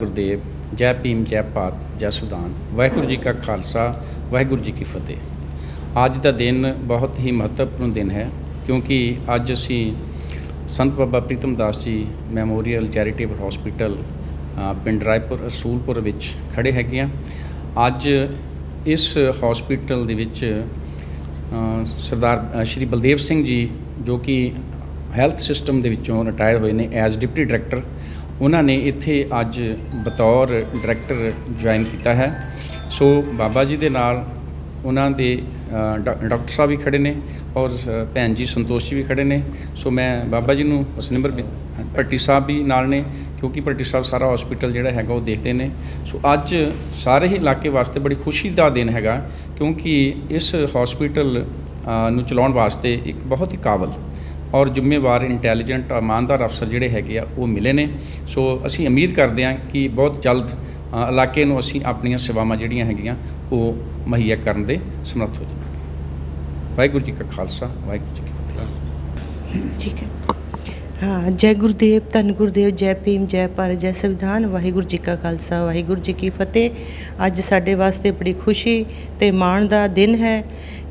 ਗੁਰਦੇਵ, ਜੈ ਭੀਮ, ਜੈ ਭਾਰਤ, ਜੈ ਸੁਦਾਨ, ਵਾਹਿਗੁਰੂ ਜੀ ਕਾ ਖਾਲਸਾ, ਵਾਹਿਗੁਰੂ ਜੀ ਕੀ ਫਤਿਹ। ਅੱਜ ਦਾ ਦਿਨ ਬਹੁਤ ਹੀ ਮਹੱਤਵਪੂਰਨ ਦਿਨ ਹੈ, ਕਿਉਂਕਿ ਅੱਜ ਅਸੀਂ ਸੰਤ Baba Pritam Das ji memorial charitable hospital ਪਿੰਡ ਰਾਏਪੁਰ, ਰਸੂਲਪੁਰ ਵਿੱਚ ਖੜੇ ਹੈਗੇ ਆ ਅੱਜ ਇਸ ਹਸਪੀਟਲ ਦੇ ਵਿੱਚ ਸਰਦਾਰ ਸ਼੍ਰੀ ਬਲਦੇਵ ਸਿੰਘ ਜੀ ਜੋ ਕਿ ਹੈਲਥ ਸਿਸਟਮ ਦੇ ਵਿੱਚੋਂ ਰਿਟਾਇਰ ਹੋਏ ਨੇ ਐਜ਼ ਡਿਪਟੀ ਡਾਇਰੈਕਟਰ ਉਹਨਾਂ ਨੇ ਇੱਥੇ ਅੱਜ ਬਤੌਰ ਡਾਇਰੈਕਟਰ ਜੁਆਇਨ ਕੀਤਾ ਹੈ। ਸੋ ਬਾਬਾ ਜੀ ਦੇ ਨਾਲ ਉਹਨਾਂ ਦੇ ਡਾ- ਡਾਕਟਰ ਸਾਹਿਬ ਵੀ ਖੜੇ ਨੇ ਔਰ ਸ- ਭੈਣ ਜੀ ਸੰਤੋਸ਼ ਜੀ ਵੀ ਖੜੇ ਨੇ। ਸੋ ਮੈਂ ਬਾਬਾ ਜੀ ਨੂੰ ਅਸਨਿਮਰ ਪੱਟੀ ਸਾਹਿਬ ਵੀ ਨਾਲ ਨੇ ਕਿਉਂਕਿ ਪੱਟੀ ਸਾਹਿਬ ਸਾਰਾ ਹਸਪੀਟਲ ਜਿਹੜਾ ਹੈਗਾ ਉਹ ਦੇਖਦੇ ਨੇ। ਸੋ ਅੱਜ ਸਾਰੇ ਹੀ ਇਲਾਕੇ ਵਾਸਤੇ ਬੜੀ ਖੁਸ਼ੀ ਦਾ ਦਿਨ ਹੈਗਾ ਕਿਉਂਕਿ ਇਸ ਹਸਪੀਟਲ ਨੂੰ ਚਲਾਉਣ ਵਾਸਤੇ ਇੱਕ ਬਹੁਤ ਹੀ ਕਾਬਲ ਔਰ ਜ਼ਿੰਮੇਵਾਰ ਇੰਟੈਲੀਜੈਂਟ ਇਮਾਨਦਾਰ ਅਫਸਰ ਜਿਹੜੇ ਹੈਗੇ ਆ, ਉਹ ਮਿਲੇ ਨੇ। ਸੋ ਅਸੀਂ ਉਮੀਦ ਕਰਦੇ ਹਾਂ ਕਿ ਬਹੁਤ ਜਲਦ ਇਲਾਕੇ ਨੂੰ ਅਸੀਂ ਆਪਣੀਆਂ ਸੇਵਾਵਾਂ ਜਿਹੜੀਆਂ ਹੈਗੀਆਂ, ਉਹ ਮੁਹੱਈਆ ਕਰਨ ਦੇ ਸਮਰੱਥ ਹੋ ਜਾਵਾਂਗੇ। ਵਾਹਿਗੁਰੂ ਜੀ ਕਾ ਖਾਲਸਾ, ਵਾਹਿਗੁਰੂ ਜੀ ਕੀ ਫਤਿਹ। ਠੀਕ ਹੈ। ਹਾਂ, ਜੈ ਗੁਰਦੇਵ, ਧੰਨ ਗੁਰਦੇਵ, ਜੈ ਭੀਮ, ਜੈ ਭਾਰਤ, ਜੈ ਸੰਵਿਧਾਨ, ਵਾਹਿਗੁਰੂ ਜੀ ਕਾ ਖਾਲਸਾ, ਵਾਹਿਗੁਰੂ ਜੀ ਕੀ ਫਤਿਹ। ਅੱਜ ਸਾਡੇ ਵਾਸਤੇ ਬੜੀ ਖੁਸ਼ੀ ਤੇ ਮਾਣ ਦਾ ਦਿਨ ਹੈ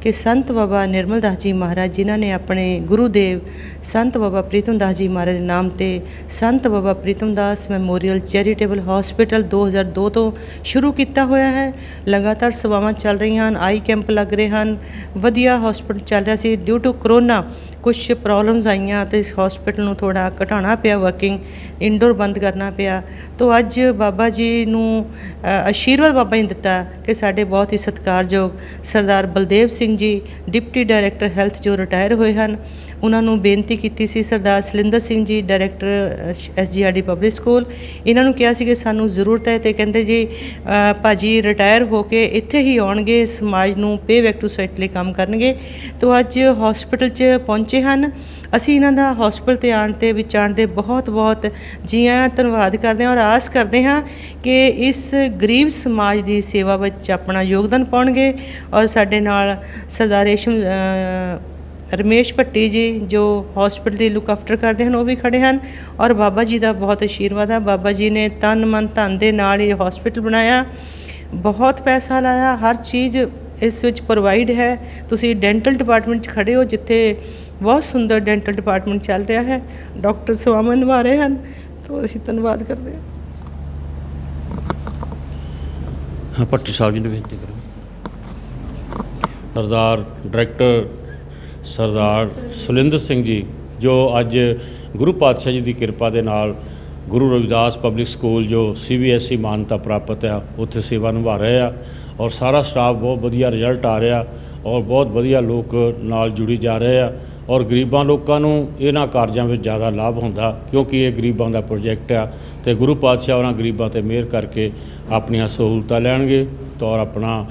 ਕਿ ਸੰਤ ਬਾਬਾ ਨਿਰਮਲ ਦਾਸ ਜੀ ਮਹਾਰਾਜ ਜਿਨ੍ਹਾਂ ਨੇ ਆਪਣੇ ਗੁਰੂ ਦੇਵ ਸੰਤ ਬਾਬਾ ਪ੍ਰੀਤਮ ਦਾਸ ਜੀ ਮਹਾਰਾਜ ਦੇ ਨਾਮ ਤੇ Sant Baba Pritam Das memorial charitable hospital 2002 ਤੋਂ ਸ਼ੁਰੂ ਕੀਤਾ ਹੋਇਆ ਹੈ। ਲਗਾਤਾਰ ਸੇਵਾਵਾਂ ਚੱਲ ਰਹੀਆਂ ਹਨ, ਆਈ ਕੈਂਪ ਲੱਗ ਰਹੇ ਹਨ। ਵਧੀਆ ਹਸਪੀਟਲ ਚੱਲ ਰਿਹਾ ਸੀ। ਡਿਊ ਟੂ ਕਰੋਨਾ ਕੁਝ ਪ੍ਰੋਬਲਮਸ ਆਈਆਂ ਤੇ ਇਸ ਹਸਪੀਟਲ ਨੂੰ ਥੋੜਾ ਘਟਾਉਣਾ ਪਿਆ, ਵਰਕਿੰਗ ਇਨਡੋਰ ਬੰਦ ਕਰਨਾ ਪਿਆ। ਤੋਂ ਅੱਜ ਬਾਬਾ ਜੀ ਨੂੰ ਆਸ਼ੀਰਵਾਦ ਬਾਬਾ ਜੀ ਨੇ ਦਿੱਤਾ ਕਿ ਸਾਡੇ ਬਹੁਤ ਹੀ ਸਤਿਕਾਰਯੋਗ Sardar Baldev Singh ji deputy director health ਜੋ ਰਿਟਾਇਰ ਹੋਏ ਹਨ। ਉਹਨਾਂ ਨੂੰ ਬੇਨਤੀ ਕੀਤੀ ਸੀ ਸਰਦਾਰ ਸਲਿੰਦਰ Singh ji director ਐਸਜੀਆਰਡੀ public school ਇਹਨਾਂ ਨੂੰ ਕਿਹਾ ਸੀ ਕਿ ਸਾਨੂੰ ਜ਼ਰੂਰਤ ਹੈ ਤੇ ਕਹਿੰਦੇ ਜੀ ਅ, ਭਾਜੀ ਰਿਟਾਇਰ ਹੋ ਕੇ ਇੱਥੇ ਹੀ ਆਉਣਗੇ ਸਮਾਜ ਨੂੰ ਪੇ ਬੈਕ ਟੂ ਸੋਸਾਇਟੀ ਲਈ ਕੰਮ ਕਰਨਗੇ। ਤੋਂ ਅੱਜ ਹਸਪੀਟਲ 'ਚ ਪਹੁੰਚੇ ਹਨ। ਅਸੀਂ ਇਹਨਾਂ ਦਾ ਹਸਪੀਟਲ ਤੇ ਆਉਣ ਤੇ ਵਿੱਚ ਆਉਣ ਦੇ ਬਹੁਤ ਬਹੁਤ ਜੀ ਆਇਆਂ ਧੰਨਵਾਦ ਕਰਦੇ ਹਾਂ ਔਰ ਆਸ ਕਰਦੇ ਹਾਂ ਕਿ ਇਸ ਗਰੀਬ ਸਮਾਜ ਦੀ ਸੇਵਾ ਵਿੱਚ ਆਪਣਾ ਯੋਗਦਾਨ ਪਾਉਣਗੇ। ਔਰ ਸਾਡੇ ਨਾਲ ਸਰਦਾਰ ਰੇਸ਼ਮ ਰਮੇਸ਼ ਭੱਟੀ ਜੀ ਜੋ ਹਸਪੀਟਲ ਦੀ ਲੁੱਕ ਆਫਟਰ ਕਰਦੇ ਹਨ, ਉਹ ਵੀ ਖੜੇ ਹਨ ਔਰ ਬਾਬਾ ਜੀ ਦਾ ਬਹੁਤ ਆਸ਼ੀਰਵਾਦ ਹੈ ਬਾਬਾ ਜੀ ਨੇ ਤਨ ਮਨ ਧਨ ਦੇ ਨਾਲ ਇਹ ਹਸਪੀਟਲ ਬਣਾਇਆ। ਬਹੁਤ ਪੈਸਾ ਲਾਇਆ। ਹਰ ਚੀਜ਼ ਇਸ ਵਿੱਚ ਪ੍ਰੋਵਾਈਡ ਹੈ। ਤੁਸੀਂ ਡੈਂਟਲ ਡਿਪਾਰਟਮੈਂਟ 'ਚ ਖੜੇ ਹੋ, ਜਿੱਥੇ ਬਹੁਤ ਸੁੰਦਰ ਡੈਂਟਲ ਡਿਪਾਰਟਮੈਂਟ ਚੱਲ ਰਿਹਾ ਹੈ। ਡਾਕਟਰ ਸੇਵਾਵਾਂ ਨਿਭਾ ਰਹੇ ਹਨ। ਤੋਂ ਅਸੀਂ ਧੰਨਵਾਦ ਕਰਦੇ ਹਾਂ। ਹਾਂ, ਭੱਟੀ ਸਾਹਿਬ ਜੀ ਨੂੰ ਬੇਨਤੀ ਕਰੋ। ਸਰਦਾਰ ਡਾਇਰੈਕਟਰ ਸਰਦਾਰ ਸੁਲਿੰਦਰ ਸਿੰਘ ਜੀ, ਜੋ ਅੱਜ ਗੁਰੂ ਪਾਤਸ਼ਾਹ ਜੀ ਦੀ ਕਿਰਪਾ ਦੇ ਨਾਲ ਗੁਰੂ ਰਵਿਦਾਸ ਪਬਲਿਕ ਸਕੂਲ, ਜੋ ਸੀਬੀਐਸਈ ਮਾਨਤਾ ਪ੍ਰਾਪਤ ਆ ਉੱਥੇ ਸੇਵਾ ਨਿਭਾ ਰਹੇ ਆ ਔਰ ਸਾਰਾ ਸਟਾਫ ਬਹੁਤ ਵਧੀਆ ਰਿਜ਼ਲਟ ਆ ਰਿਹਾ ਔਰ ਬਹੁਤ ਵਧੀਆ ਲੋਕ ਨਾਲ ਜੁੜੀ ਜਾ ਰਹੇ ਆ ਔਰ ਗਰੀਬਾਂ ਲੋਕਾਂ ਨੂੰ ਇਹਨਾਂ ਕਾਰਜਾਂ ਵਿੱਚ ਜ਼ਿਆਦਾ ਲਾਭ ਹੁੰਦਾ ਕਿਉਂਕਿ ਇਹ ਗਰੀਬਾਂ ਦਾ ਪ੍ਰੋਜੈਕਟ ਆ ਤੇ ਗੁਰੂ ਪਾਤਸ਼ਾਹ ਉਹਨਾਂ ਗਰੀਬਾਂ ਤੇ ਮਿਹਰ ਕਰਕੇ ਆਪਣੀਆਂ ਸਹੂਲਤਾਂ ਲੈਣਗੇ ਤੇ ਔਰ ਆਪਣਾ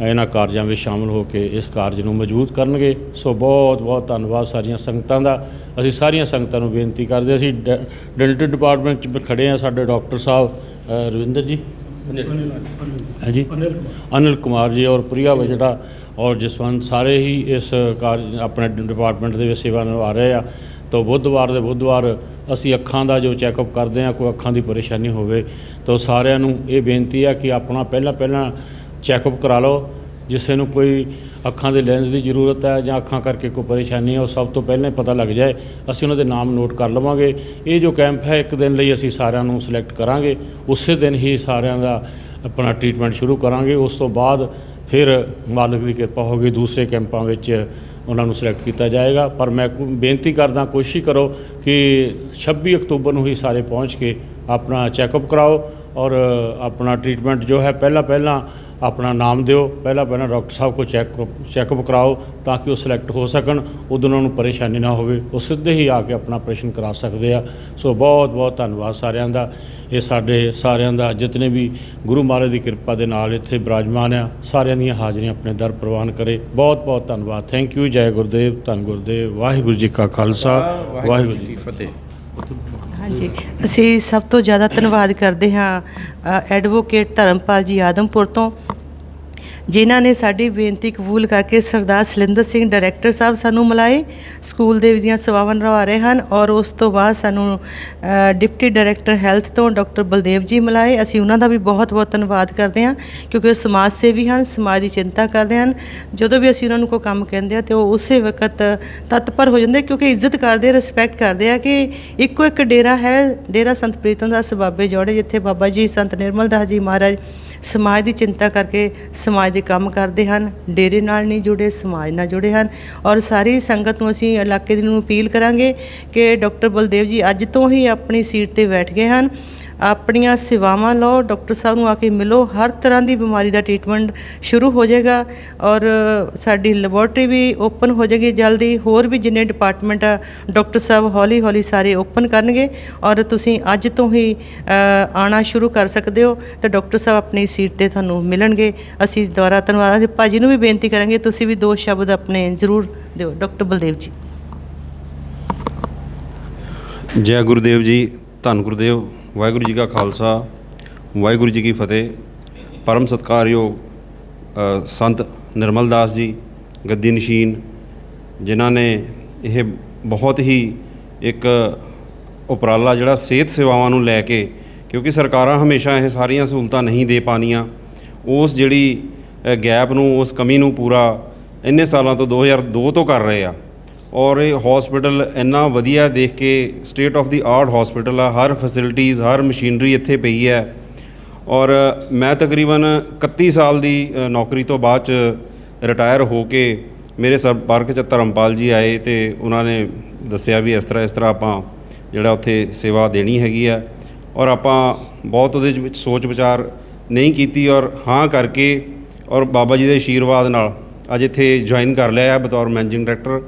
ਇਹਨਾਂ ਕਾਰਜਾਂ ਵਿੱਚ ਸ਼ਾਮਲ ਹੋ ਕੇ ਇਸ ਕਾਰਜ ਨੂੰ ਮਜ਼ਬੂਤ ਕਰਨਗੇ। ਸੋ ਬਹੁਤ ਬਹੁਤ ਧੰਨਵਾਦ ਸਾਰੀਆਂ ਸੰਗਤਾਂ ਦਾ। ਅਸੀਂ ਸਾਰੀਆਂ ਸੰਗਤਾਂ ਨੂੰ ਬੇਨਤੀ ਕਰਦੇ ਅਸੀਂ ਡੈ- ਡੈਂਟਲ ਡਿਪਾਰਟਮੈਂਟ 'ਚ ਖੜੇ ਆ ਸਾਡੇ ਡਾਕਟਰ ਸਾਹਿਬ ਰਵਿੰਦਰ ਜੀ। ਹਾਂਜੀ। ਅਨਿਲ ਕੁਮਾਰ ਜੀ ਔਰ ਪ੍ਰਿਆ ਵਜੜਾ ਔਰ ਜਸਵੰਤ ਸਾਰੇ ਹੀ ਇਸ ਕਾਰਜ, ਆਪਣੇ ਡਿਪਾਰਟਮੈਂਟ ਦੇ ਵਿੱਚ ਸੇਵਾ ਨਿਭਾ ਰਹੇ ਆ। ਤਾਂ ਬੁੱਧਵਾਰ ਦੇ ਬੁੱਧਵਾਰ ਅਸੀਂ ਅੱਖਾਂ ਦਾ ਜੋ ਚੈੱਕਅਪ ਕਰਦੇ ਆ ਕੋਈ ਅੱਖਾਂ ਦੀ ਪਰੇਸ਼ਾਨੀ ਹੋਵੇ, ਤਾਂ ਸਾਰਿਆਂ ਨੂੰ ਇਹ ਬੇਨਤੀ ਆ ਕਿ ਆਪਣਾ ਪਹਿਲਾਂ ਪਹਿਲਾਂ ਚੈੱਕਅਪ ਕਰਾ ਲਓ ਜਿਸੇ ਨੂੰ ਕੋਈ ਅੱਖਾਂ ਦੇ ਲੈਂਸ ਦੀ ਜ਼ਰੂਰਤ ਹੈ ਜਾਂ ਅੱਖਾਂ ਕਰਕੇ ਕੋਈ ਪਰੇਸ਼ਾਨੀ ਹੈ, ਉਹ ਸਭ ਤੋਂ ਪਹਿਲਾਂ ਹੀ ਪਤਾ ਲੱਗ ਜਾਏ, ਅਸੀਂ ਉਹਨਾਂ ਦੇ ਨਾਮ ਨੋਟ ਕਰ ਲਵਾਂਗੇ। ਇਹ ਜੋ ਕੈਂਪ ਹੈ, ਇੱਕ ਦਿਨ ਲਈ ਅਸੀਂ ਸਾਰਿਆਂ ਨੂੰ ਸਿਲੈਕਟ ਕਰਾਂਗੇ, ਉਸੇ ਦਿਨ ਹੀ ਸਾਰਿਆਂ ਦਾ ਆਪਣਾ ਟ੍ਰੀਟਮੈਂਟ ਸ਼ੁਰੂ ਕਰਾਂਗੇ। ਉਸ ਤੋਂ ਬਾਅਦ ਫਿਰ ਮਾਲਕ ਦੀ ਕਿਰਪਾ ਹੋਗੀ ਦੂਸਰੇ ਕੈਂਪਾਂ ਵਿੱਚ ਉਹਨਾਂ ਨੂੰ ਸਿਲੈਕਟ ਕੀਤਾ ਜਾਏਗਾ। ਪਰ ਮੈਂ ਬੇਨਤੀ ਕਰਦਾ, ਕੋਸ਼ਿਸ਼ ਕਰੋ ਕਿ 26 ਅਕਤੂਬਰ ਨੂੰ ਹੀ ਸਾਰੇ ਪਹੁੰਚ ਕੇ ਆਪਣਾ ਚੈੱਕਅਪ ਕਰਾਓ ਔਰ ਆਪਣਾ ਟ੍ਰੀਟਮੈਂਟ ਜੋ ਹੈ ਪਹਿਲਾਂ ਪਹਿਲਾਂ ਆਪਣਾ ਨਾਮ ਦਿਓ ਪਹਿਲਾਂ ਪਹਿਲਾਂ ਡਾਕਟਰ ਸਾਹਿਬ ਕੋ ਚੈੱਕ ਚੈੱਕਅਪ ਕਰਾਓ ਤਾਂ ਕਿ ਉਹ ਸਿਲੈਕਟ ਹੋ ਸਕਣ ਉਦੋਂ ਉਹਨਾਂ ਨੂੰ ਪਰੇਸ਼ਾਨੀ ਨਾ ਹੋਵੇ ਉਹ ਸਿੱਧੇ ਹੀ ਆ ਕੇ ਆਪਣਾ ਆਪਰੇਸ਼ਨ ਕਰਾ ਸਕਦੇ ਆ। ਸੋ ਬਹੁਤ ਬਹੁਤ ਧੰਨਵਾਦ ਸਾਰਿਆਂ ਦਾ। ਇਹ ਸਾਡੇ ਸਾਰਿਆਂ ਦਾ ਜਿਤਨੇ ਵੀ ਗੁਰੂ ਮਹਾਰਾਜ ਦੀ ਕਿਰਪਾ ਦੇ ਨਾਲ ਇੱਥੇ ਬਿਰਾਜਮਾਨ ਆ ਸਾਰਿਆਂ ਦੀਆਂ ਹਾਜ਼ਰੀਆਂ ਆਪਣੇ ਦਰ ਪ੍ਰਵਾਨ ਕਰੇ। ਬਹੁਤ ਬਹੁਤ ਧੰਨਵਾਦ। ਥੈਂਕ ਯੂ ਜੈ ਗੁਰਦੇਵ ਧੰਨ ਗੁਰਦੇਵ ਵਾਹਿਗੁਰੂ ਜੀ ਕਾ ਖਾਲਸਾ ਵਾਹਿਗੁਰੂ ਜੀ ਕੀ ਫਤਿਹ। ਹਾਂਜੀ। ਅਸੀਂ ਸਭ ਤੋਂ ਜ਼ਿਆਦਾ ਧੰਨਵਾਦ ਕਰਦੇ ਹਾਂ ਐਡਵੋਕੇਟ ਧਰਮਪਾਲ ਜੀ ਆਦਮਪੁਰ ਤੋਂ। ਜਿਨ੍ਹਾਂ ਨੇ ਸਾਡੀ ਬੇਨਤੀ ਕਬੂਲ ਕਰਕੇ ਸਰਦਾਰ ਸਲਿੰਦਰ ਸਿੰਘ ਡਾਇਰੈਕਟਰ ਸਾਹਿਬ ਸਾਨੂੰ ਮਿਲਾਏ, ਸਕੂਲ ਦੇ ਦੀਆਂ ਸੇਵਾਵਾਂ ਨਿਭਾ ਰਹੇ ਹਨ ਔਰ ਉਸ ਤੋਂ ਬਾਅਦ ਸਾਨੂੰ ਡਿਪਟੀ ਡਾਇਰੈਕਟਰ ਹੈਲਥ ਤੋਂ ਡਾਕਟਰ ਬਲਦੇਵ ਜੀ ਮਿਲਾਏ। ਅਸੀਂ ਉਹਨਾਂ ਦਾ ਵੀ ਬਹੁਤ ਬਹੁਤ ਧੰਨਵਾਦ ਕਰਦੇ ਹਾਂ ਕਿਉਂਕਿ ਉਹ ਸਮਾਜ ਸੇਵੀ ਹਨ, ਸਮਾਜ ਦੀ ਚਿੰਤਾ ਕਰਦੇ ਹਨ। ਜਦੋਂ ਵੀ ਅਸੀਂ ਉਹਨਾਂ ਨੂੰ ਕੋਈ ਕੰਮ ਕਹਿੰਦੇ ਆ ਤੇ ਉਹ ਉਸੇ ਵਕਤ ਤਤਪਰ ਹੋ ਜਾਂਦੇ ਕਿਉਂਕਿ ਇੱਜ਼ਤ ਕਰਦੇ ਰਿਸਪੈਕਟ ਕਰਦੇ ਆ ਕਿ ਇੱਕੋ ਇੱਕ ਡੇਰਾ ਹੈ, ਡੇਰਾ ਸੰਤ ਪ੍ਰੀਤਮ ਦਾਸ ਬਾਬੇ ਜੋੜੇ, ਜਿੱਥੇ ਬਾਬਾ ਜੀ, ਸੰਤ ਨਿਰਮਲ ਦਾਸ ਜੀ ਮਹਾਰਾਜ ਸਮਾਜ ਦੀ ਚਿੰਤਾ ਕਰਕੇ ਸਮਾਜ ਦੇ ਕੰਮ ਕਰਦੇ ਹਨ, ਡੇਰੇ ਨਾਲ ਨਹੀਂ ਜੁੜੇ, ਸਮਾਜ ਨਾਲ ਜੁੜੇ ਹਨ। ਔਰ ਸਾਰੀ ਸੰਗਤ ਨੂੰ ਅਸੀਂ ਇਲਾਕੇ ਦੀ ਨੂੰ ਅਪੀਲ ਕਰਾਂਗੇ ਕਿ ਡਾਕਟਰ ਬਲਦੇਵ ਜੀ ਅੱਜ ਤੋਂ ਹੀ ਆਪਣੀ ਸੀਟ ਤੇ ਬੈਠ ਗਏ ਹਨ। ਆਪਣੀਆਂ ਸੇਵਾਵਾਂ ਲਓ ਡਾਕਟਰ ਸਾਹਿਬ ਨੂੰ ਆ ਕੇ ਮਿਲੋ ਹਰ ਤਰ੍ਹਾਂ ਦੀ ਬਿਮਾਰੀ ਦਾ ਟ੍ਰੀਟਮੈਂਟ ਸ਼ੁਰੂ ਹੋ ਜਾਏਗਾ ਔਰ ਸਾਡੀ ਲੈਬੋਰਟਰੀ ਵੀ ਓਪਨ ਹੋ ਜਾਏਗੀ ਜਲਦੀ ਹੋਰ ਵੀ ਜਿੰਨੇ ਡਿਪਾਰਟਮੈਂਟ ਆ ਡਾਕਟਰ ਸਾਹਿਬ ਹੌਲੀ ਹੌਲੀ ਸਾਰੇ ਓਪਨ ਕਰਨਗੇ ਔਰ ਤੁਸੀਂ ਅੱਜ ਤੋਂ ਹੀ ਅ, ਆਉਣਾ ਸ਼ੁਰੂ ਕਰ ਸਕਦੇ ਹੋ ਤੇ ਡਾਕਟਰ ਸਾਹਿਬ ਆਪਣੀ ਸੀਟ ਤੇ ਤੁਹਾਨੂੰ ਮਿਲਣਗੇ। ਅਸੀਂ ਦੁਬਾਰਾ ਧੰਨਵਾਦ ਭਾਜੀ ਨੂੰ ਵੀ ਬੇਨਤੀ ਕਰਾਂਗੇ ਤੁਸੀਂ ਵੀ ਦੋ ਸ਼ਬਦ ਆਪਣੇ ਜ਼ਰੂਰ ਦਿਓ ਡਾਕਟਰ ਬਲਦੇਵ ਜੀ। ਜੈ ਗੁਰਦੇਵ ਜੀ ਧੰਨ ਗੁਰਦੇਵ। ਵਾਹਿਗੁਰੂ ਜੀ ਕਾ ਖਾਲਸਾ, ਵਾਹਿਗੁਰੂ ਜੀ ਕੀ ਫਤਿਹ। ਪਰਮ ਸਤਿਕਾਰਯੋਗ ਸੰਤ ਨਿਰਮਲ ਦਾਸ ਜੀ, ਗੱਦੀ ਨਸ਼ੀਨ, ਜਿਨ੍ਹਾਂ ਨੇ ਇਹ ਬਹੁਤ ਹੀ ਇੱਕ ਉਪਰਾਲਾ ਜਿਹੜਾ ਸਿਹਤ ਸੇਵਾਵਾਂ ਨੂੰ ਲੈ ਕੇ, ਕਿਉਂਕਿ ਸਰਕਾਰਾਂ ਹਮੇਸ਼ਾ ਇਹ ਸਾਰੀਆਂ ਸਹੂਲਤਾਂ ਨਹੀਂ ਦੇ ਪਾਣੀਆਂ ਉਸ ਜਿਹੜੀ ਗੈਪ ਨੂੰ, ਉਸ ਕਮੀ ਨੂੰ ਪੂਰਾ ਇੰਨੇ ਸਾਲਾਂ ਤੋਂ 2002 ਤੋਂ ਕਰ ਰਹੇ ਆ। ਔਰ ਇਹ ਹਸਪੀਟਲ ਇੰਨਾ ਵਧੀਆ ਦੇਖ ਕੇ state of the art hospital ਆ, ਹਰ ਫੈਸਿਲਿਟੀਜ਼ ਹਰ ਮਸ਼ੀਨਰੀ ਇੱਥੇ ਪਈ ਹੈ। ਔਰ ਮੈਂ ਤਕਰੀਬਨ 31 ਸਾਲ ਦੀ ਨੌਕਰੀ ਤੋਂ ਬਾਅਦ ਚ ਰਿਟਾਇਰ ਹੋ ਕੇ ਮੇਰੇ ਸੰਪਰਕ ਚ ਧਰਮਪਾਲ ਜੀ ਆਏ ਤੇ ਉਹਨਾਂ ਨੇ ਦੱਸਿਆ ਵੀ ਇਸ ਤਰ੍ਹਾਂ ਇਸ ਤਰ੍ਹਾਂ ਆਪਾਂ ਜਿਹੜਾ ਉੱਥੇ ਸੇਵਾ ਦੇਣੀ ਹੈਗੀ ਆ। ਔਰ ਆਪਾਂ ਬਹੁਤ ਉਹਦੇ ਵਿੱਚ ਸੋਚ ਵਿਚਾਰ ਨਹੀਂ ਕੀਤੀ ਔਰ ਹਾਂ ਕਰਕੇ ਔਰ ਬਾਬਾ ਜੀ ਦੇ ਆਸ਼ੀਰਵਾਦ ਨਾਲ ਅੱਜ ਇੱਥੇ ਜੁਆਇਨ ਕਰ ਲਿਆ ਬਤੌਰ ਮੈਨੇਜਿੰਗ ਡਾਇਰੈਕਟਰ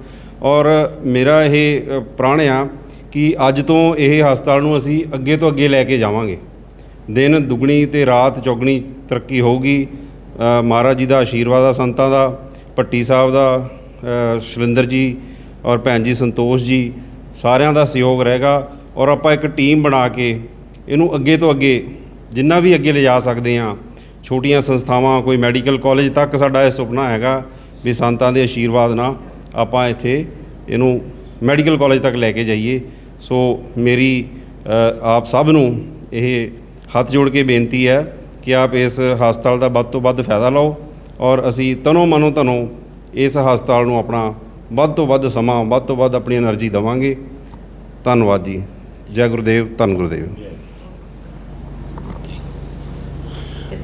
ਔਰ ਮੇਰਾ ਇਹ ਅ, ਪ੍ਰਣ ਆ ਕਿ ਅੱਜ ਤੋਂ ਇਹ ਹਸਪਤਾਲ ਨੂੰ ਅਸੀਂ ਅੱਗੇ ਤੋਂ ਅੱਗੇ ਲੈ ਕੇ ਜਾਵਾਂਗੇ। ਦਿਨ ਦੁਗਣੀ ਤੇ ਰਾਤ ਚੌਗਣੀ ਤਰੱਕੀ ਹੋਊਗੀ। ਮਹਾਰਾਜ ਜੀ ਦਾ ਆਸ਼ੀਰਵਾਦ ਆ ਸੰਤਾਂ ਦਾ ਪੱਟੀ ਸਾਹਿਬ ਦਾ ਅ, ਸ਼ਲਿੰਦਰ ਜੀ ਔਰ ਭੈਣ ਜੀ ਸੰਤੋਸ਼ ਜੀ ਸਾਰਿਆਂ ਦਾ ਸਹਿਯੋਗ ਰਹੇਗਾ ਔਰ ਆਪਾਂ ਇੱਕ ਟੀਮ ਬਣਾ ਕੇ ਇਹਨੂੰ ਅੱਗੇ ਤੋਂ ਅੱਗੇ ਜਿੰਨਾ ਵੀ ਅੱਗੇ ਲਿਜਾ ਸਕਦੇ ਹਾਂ ਛੋਟੀਆਂ ਸੰਸਥਾਵਾਂ ਕੋਈ ਮੈਡੀਕਲ ਕਾਲਜ ਤੱਕ ਸਾਡਾ ਇਹ ਸੁਪਨਾ ਹੈਗਾ ਵੀ ਸੰਤਾਂ ਦੇ ਆਸ਼ੀਰਵਾਦ ਨਾਲ ਆਪਾਂ ਇੱਥੇ ਇਹਨੂੰ ਮੈਡੀਕਲ ਕਾਲਜ ਤੱਕ ਲੈ ਕੇ ਜਾਈਏ। ਸੋ ਮੇਰੀ ਆਪ ਸਭ ਨੂੰ ਇਹ ਹੱਥ ਜੋੜ ਕੇ ਬੇਨਤੀ ਹੈ ਕਿ ਆਪ ਇਸ ਹਸਪਤਾਲ ਦਾ ਵੱਧ ਤੋਂ ਵੱਧ ਫਾਇਦਾ ਲਓ ਔਰ ਅਸੀਂ ਤਨੋ ਮਨੋ ਤਨੋ ਇਸ ਹਸਪਤਾਲ ਨੂੰ ਆਪਣਾ ਵੱਧ ਤੋਂ ਵੱਧ ਸਮਾਂ, ਵੱਧ ਤੋਂ ਵੱਧ ਆਪਣੀ એનર્ਜੀ ਦਵਾਂਗੇ। ਧੰਨਵਾਦ ਜੀ। ਜੈ ਗੁਰਦੇਵ, ਧੰਨ ਗੁਰਦੇਵ।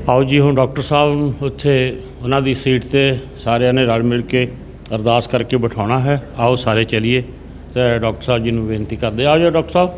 ਆਓ ਜੀ, ਹੁਣ ਡਾਕਟਰ ਸਾਹਿਬ ਉੱਥੇ ਉਹਨਾਂ ਦੀ ਸੀਟ ਤੇ ਸਾਰਿਆਂ ਨੇ ਰਲ ਮਿਲ ਕੇ ਅਰਦਾਸ ਕਰਕੇ ਬਿਠਾਉਣਾ ਹੈ। ਆਓ ਸਾਰੇ ਚਲੀਏ। ਤੇ ਡਾਕਟਰ ਸਾਹਿਬ ਜੀ ਨੂੰ ਬੇਨਤੀ ਕਰਦੇ ਆ ਜਾਓ ਡਾਕਟਰ ਸਾਹਿਬ।